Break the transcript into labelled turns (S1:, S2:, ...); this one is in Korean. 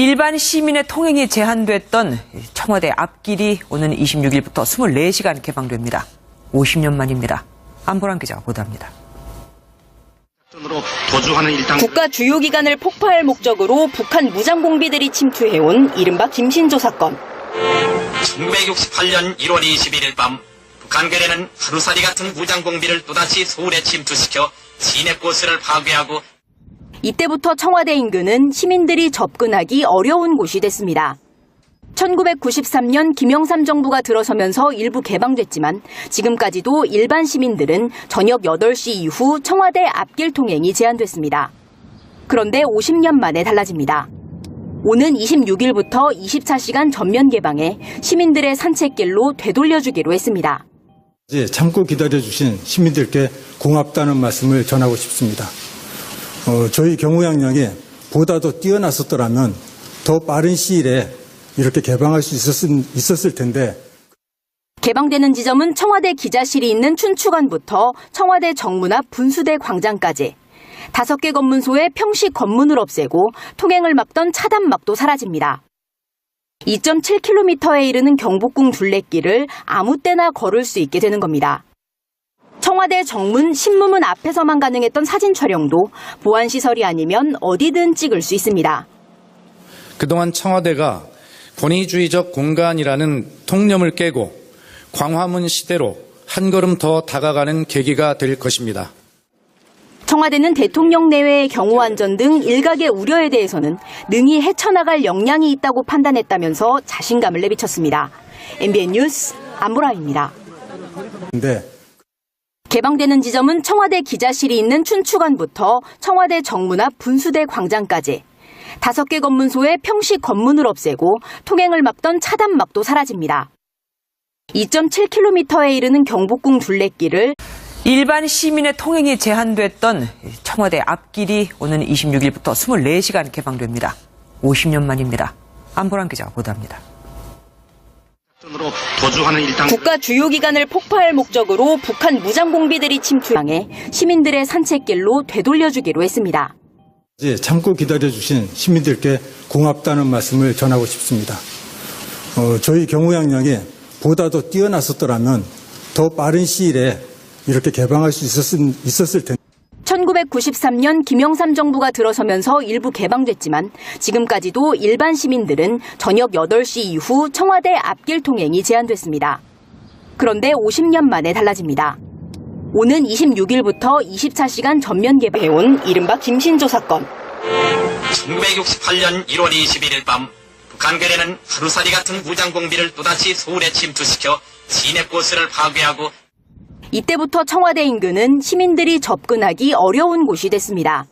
S1: 일반 시민의 통행이 제한됐던 청와대 앞길이 오는 26일부터 24시간 개방됩니다. 50년 만입니다. 안보란 기자가 보도합니다.
S2: 국가 주요 기관을 폭파할 목적으로 북한 무장공비들이 침투해온 이른바 김신조 사건.
S3: 1968년 1월 21일 밤 북한군에는 하루살이 같은 무장공비를 또다시 서울에 침투시켜 진해버스를 파괴하고
S2: 이때부터 청와대 인근은 시민들이 접근하기 어려운 곳이 됐습니다. 1993년 김영삼 정부가 들어서면서 일부 개방됐지만 지금까지도 일반 시민들은 저녁 8시 이후 청와대 앞길 통행이 제한됐습니다. 그런데 50년 만에 달라집니다. 오는 26일부터 24시간 전면 개방해 시민들의 산책길로 되돌려주기로 했습니다.
S4: 참고 기다려주신 시민들께 고맙다는 말씀을 전하고 싶습니다. 어, 저희 경우양양이 보다도 뛰어났었더라면 더 빠른 시일에 이렇게 개방할 수 있었을, 있었을 텐데
S2: 개방되는 지점은 청와대 기자실이 있는 춘추관부터 청와대 정문 앞 분수대 광장까지 다섯 개 검문소의 평시 검문을 없애고 통행을 막던 차단막도 사라집니다. 2.7km에 이르는 경복궁 둘레길을 아무 때나 걸을 수 있게 되는 겁니다. 청와대 정문 신무문 앞에서만 가능했던 사진 촬영도 보안시설이 아니면 어디든 찍을 수 있습니다.
S5: 그동안 청와대가 권위주의적 공간이라는 통념을 깨고 광화문 시대로 한 걸음 더 다가가는 계기가 될 것입니다.
S2: 청와대는 대통령 내외의 경호 안전 등 일각의 우려에 대해서는 능히 헤쳐나갈 역량이 있다고 판단했다면서 자신감을 내비쳤습니다. MBN 뉴스 안보라입니다.
S4: 근데
S2: 개방되는 지점은 청와대 기자실이 있는 춘추관부터 청와대 정문 앞 분수대 광장까지 다섯 개 검문소의 평시 검문을 없애고 통행을 막던 차단막도 사라집니다. 2.7km에 이르는 경복궁 둘레길을
S1: 일반 시민의 통행이 제한됐던 청와대 앞길이 오는 26일부터 24시간 개방됩니다. 50년 만입니다. 안보란 기자가 보도합니다.
S6: 도주하는 일당
S2: 국가 주요 기관을 폭파할 목적으로 북한 무장 공비들이 침투해 시민들의 산책길로 되돌려주기로 했습니다.
S4: 이제 참고 기다려주신 시민들께 고맙다는 말씀을 전하고 싶습니다. 어, 저희 경우양양이 보다도 뛰어났었더라면 더 빠른 시일에 이렇게 개방할 수 있었을, 있었을 텐데
S2: 1993년 김영삼 정부가 들어서면서 일부 개방됐지만 지금까지도 일반 시민들은 저녁 8시 이후 청와대 앞길 통행이 제한됐습니다. 그런데 50년 만에 달라집니다. 오는 26일부터 24시간 전면 개방해온 이른바 김신조 사건.
S3: 1968년 1월 21일 밤 북한군에는 하루살이 같은 무장공비를 또다시 서울에 침투시켜 진해버스를 파괴하고
S2: 이때부터 청와대 인근은 시민들이 접근하기 어려운 곳이 됐습니다.